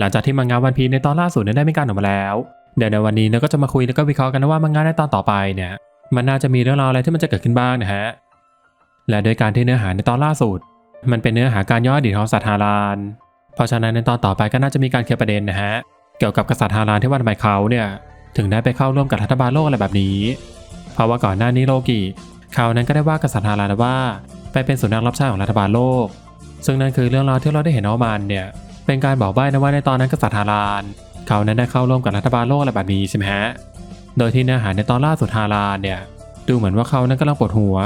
หลังจากที่มังงะวันพีในตอนล่าสุดเนี่ยได้มีการออกมาแล้ว เดี๋ยวในวันนี้เราก็จะมาคุยแล้วก็วิเคราะห์กันนะว่ามังงะในตอนต่อไปเนี่ยมันน่าจะมีเรื่องราวอะไรที่มันจะเกิดขึ้นบ้างนะฮะ และโดยการที่เนื้อหาในตอนล่าสุด มันเป็นเนื้อหาการย่ออดีตของสัตว์ฮาราน เพราะฉะนั้นในตอนต่อไปก็น่าจะมีการเคลียร์ประเด็นนะฮะ เกี่ยวกับกษัตริย์ฮารานที่ว่าทำไมเขาเนี่ยถึงได้ไปเข้าร่วมกับรัฐบาลโลกอะไรแบบนี้ เพราะว่าก่อนหน้านี้โลกิเขานั้นก็ได้ว่ากษัตริย์ฮารานว่า ไปเป็นสุนัขรับใช้ของรัฐบาลโลก ซึ่งนั่นคือเรื่องราวที่เราได้เห็นเอามันเนี่ย เป็นการบอกใบ้นะว่าในตอนนั้นกษัตริย์ฮารานเขานั้นได้เข้าร่วมกับรัฐบาลโลกอะไรแบบนี้ใช่ไหมฮะ โดยที่เนื้อหาในตอนล่าสุดฮารานเนี่ยดูเหมือนว่าเขานั้นกำลังปวดหัว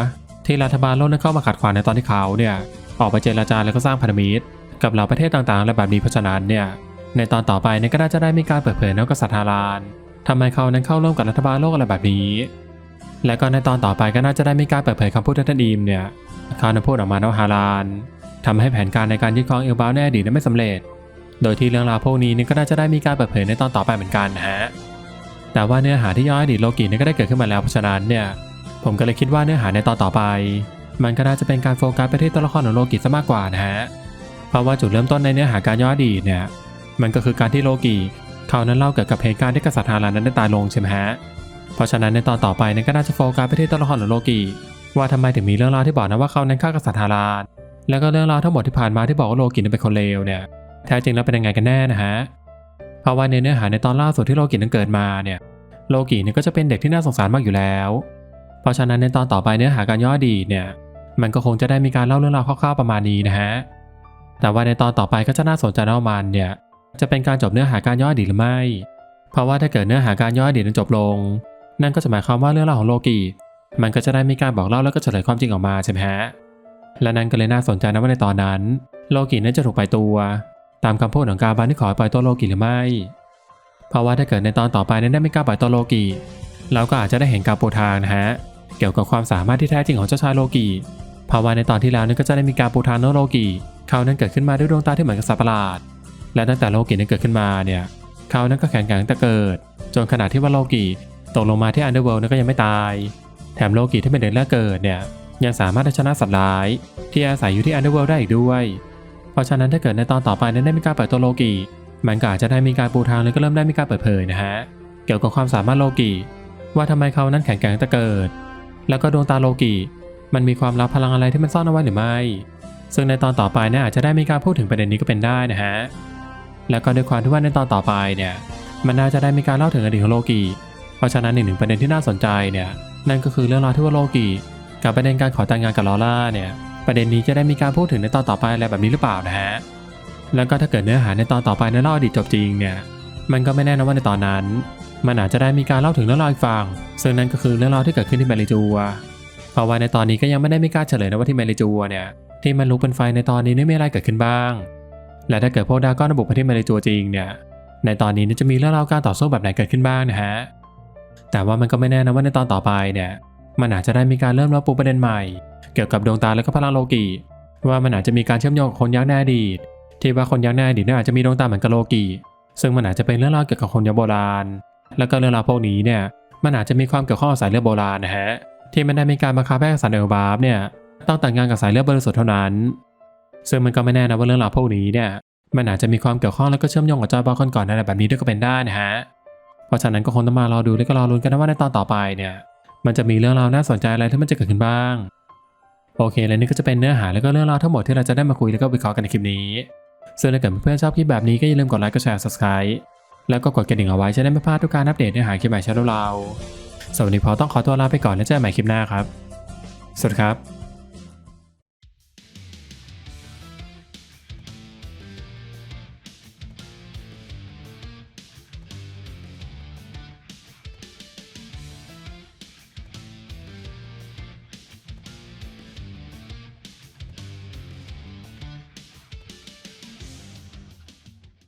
ที่รัฐบาลโลกนั้นเข้ามาขัดขวางในตอนที่เขาเนี่ยออกไปเจรจาแล้วก็สร้างพันธมิตร กับเหล่าประเทศต่างๆอะไรแบบนี้เพราะฉะนั้นเนี่ยในตอนต่อไปเนี่ยก็น่าจะได้มีการเปิดเผยนะว่ากษัตริย์ฮารานทำไมเขานั้นเข้าร่วมกับรัฐบาลโลกอะไรแบบนี้ และก็ในตอนต่อไปก็น่าจะได้มีการเปิดเผยคำพูดที่ท่านดีมเนี่ยเขานั้นพูดออกมาว่าฮารานทำให้แผนการในการยึดครองเอลบาวในอดีตนั้นไม่สำเร็จ โดยที่เรื่องราวพวกนี้นี่ก็น่าจะได้มีการเปิดเผยในตอนต่อไปเหมือนกันนะฮะ แต่ว่าเนื้อหาที่ย่อยอดีตโลกินี่ก็ได้เกิดขึ้นมาแล้วเพราะฉะนั้นเนี่ยผมก็เลยคิดว่าเนื้อหาในตอนต่อไป มันก็น่าจะเป็นการโฟกัสไปที่ตัวละครของโลกิซะมากกว่านะฮะ เพราะว่าจุดเริ่มต้นในเนื้อหาการย่อนอดีตเนี่ยมันก็คือการที่โลกิเขานั้นเล่าเกี่ยวกับเหตุการณ์ที่กษัตริย์ฮารานั้นได้ตายลงใช่ไหมฮะ เพราะฉะนั้นในตอนต่อไปเนี่ยก็น่าจะโฟกัสไปที่ตัวละครของโลกิว่าทำไมถึงมีเรื่องราวที่บอกนะว่าเขานั้นฆ่ากษัตริย์ฮารานแล้วก็เรื่องราวทั้งหมดที่ผ่านมาที่บอกว่าโลกินเป็นคนเลวเนี่ย แท้จริงแล้วเป็นยังไงกันแน่นะฮะเพราะว่าในเนื้อหาในตอนล่าสุดที่โลกินั้นเกิดมาเนี่ยโลกิเนี่ยก็จะเป็นเด็กที่น่าสงสารมากอยู่แล้ว เพราะฉะนั้นในตอนต่อไปเนื้อหาการย่อดีเนี่ยมันก็คงจะได้มีการเล่าเรื่องราวคร่าวๆประมาณนี้นะฮะแต่ว่าในตอนต่อไปก็จะน่าสนใจนะว่ามันเนี่ยจะเป็นการจบเนื้อหาการย่อดีหรือไม่ เพราะว่าถ้าเกิดเนื้อหาการย่อดีนั้นจบลง นั่นก็จะหมายความว่าเรื่องราวของโลกิมันก็จะได้มีการบอกเล่าแล้วก็เฉลยความจริงออกมาใช่ไหมฮะและนั่นก็เลยน่าสนใจนะว่าในตอนนั้น โลกินั้นจะถูกปล่อยตัว ตามคำพูดของกาบานที่ขอปล่อยตัวโลกิหรือไม่ เพราะว่าถ้าเกิดในตอนต่อไปนั้นได้ไม่กล้าปล่อยตัวโลกิเราก็อาจจะได้เห็นการปูทางนะฮะเกี่ยวกับความสามารถที่แท้จริงของเจ้าชายโลกิเพราะว่าในตอนที่แล้วนั้นก็จะได้มีการปูทางโนโลกิเขานั้นเกิดขึ้นมาด้วยดวงตาที่เหมือนกับสัตว์ประหลาด และตั้งแต่โลกินั้นเกิดขึ้นมาเนี่ย เขานั้นก็แข็งแกร่งตั้งแต่เกิด จนขนาดที่ว่าโลกิตกลงมาที่อันเดอร์เวิลด์นั้นก็ยังไม่ตาย แถมโลกิที่เป็นเด็กแรกเกิดเนี่ย ยังสามารถชนะสัตว์ร้าย ที่อาศัยอยู่ที่อันเดอร์เวิลด์ได้อีกด้วย เพราะฉะนั้นถ้าเกิดในตอนต่อไปนั้นได้มีการเปิดตัวโลกิมันก็อาจจะได้มีการปูทางแล้วก็เริ่มได้มีการเปิดเผยนะฮะเกี่ยวกับความสามารถโลกิว่าทำไมเขานั้นแข็งแกร่งตั้งแต่เกิด แล้วก็ดวงตาโลกิมันมีความลับพลังอะไรที่มันซ่อนเอาไว้หรือไม่ ซึ่งในตอนต่อไปเนี่ยอาจจะได้มีการพูดถึงประเด็นนี้ก็เป็นได้นะฮะแล้วก็ด้วยความที่ว่าในตอนต่อไปเนี่ยมันน่าจะได้มีการเล่าถึงอดีตของโลกิเพราะฉะนั้นอีกหนึ่งประเด็นที่น่าสนใจเนี่ยนั่นก็คือเรื่องราวที่ว่าโลกิกับประเด็นการขอแต่งงานกับลอล่าเนี่ย ประเด็นนี้จะได้มีการพูดถึงในตอนต่อไปอะไรแบบนี้หรือเปล่านะฮะ แล้วก็ถ้าเกิดเนื้อหาในตอนต่อไปในเล่าอดีตจบจริงเนี่ย มันก็ไม่แน่นะว่าในตอนนั้น มันอาจจะได้มีการเล่าถึงเรื่องราวอีกฝั่งซึ่งนั่นก็คือเรื่องราวที่เกิดขึ้นที่เมริจัวเพราะว่าในตอนนี้ก็ยังไม่ได้มีการเฉลยนะว่าที่เมริจัวเนี่ยที่มันลุกเป็นไฟในตอนนี้นี่มีอะไรเกิดขึ้นบ้าง และถ้าเกิดพวกดาก้อนบุกไปที่เมริจัวจริงเนี่ย ในตอนนี้จะมีเรื่องราวการต่อสู้แบบไหนเกิดขึ้นบ้างนะฮะ แต่ว่ามันก็ไม่แน่นะว่าในตอนต่อไปเนี่ย มันอาจจะได้มีการเริ่มเล่าปูประเด็นใหม่ เกี่ยวกับดวงตาและก็พลังโลกิว่ามันอาจจะมีการเชื่อมโยงกับคนยักษ์ในอดีตที่ว่าคนยักษ์ในอดีตเนี่ยอาจจะมีดวงตาเหมือนกับโลกิซึ่งมันอาจจะเป็นเรื่องราวเกี่ยวกับคนยักษ์โบราณ แล้วก็เรื่องราวพวกนี้เนี่ยมันอาจจะมีความเกี่ยวข้องกับสายเลือดโบราณนะฮะที่ไม่ได้มีการบังคับให้สันเอลบาฟเนี่ยต้องแต่งงานกับสายเลือดบริสุทธิ์เท่านั้น ซึ่งมันก็ไม่แน่นะว่าเรื่องราวพวกนี้เนี่ยมันอาจจะมีความเกี่ยวข้องแล้วก็เชื่อมโยงกับจอยบอลคนก่อนอะไรแบบนี้ด้วยก็เป็นได้นะฮะเพราะฉะนั้นก็คงต้องมารอดูแล้วก็รอลุ้นกันนะว่าในตอนต่อไปเนี่ยมันจะมีเรื่องราวน่าสนใจอะไรที่มันจะเกิดขึ้นบ้าง โอเค และนี่ก็จะเป็นเนื้อหาแล้วก็เรื่องราวทั้งหมดที่เราจะได้มาคุยแล้วก็วิเคราะห์กันในคลิปนี้ ซึ่งถ้าเกิดเพื่อนๆชอบคลิปแบบนี้ก็อย่าลืมกดไลค์กดแชร์ subscribe แล้วก็กดกระดิ่งเอาไว้จะได้ไม่พลาดทุกการอัปเดตเนื้อหาคลิปใหม่ช่องเราสวัสดีพอต้องขอตัวลาไปก่อนแล้วเจอกันใหม่คลิปหน้าครับ สวัสดีครับ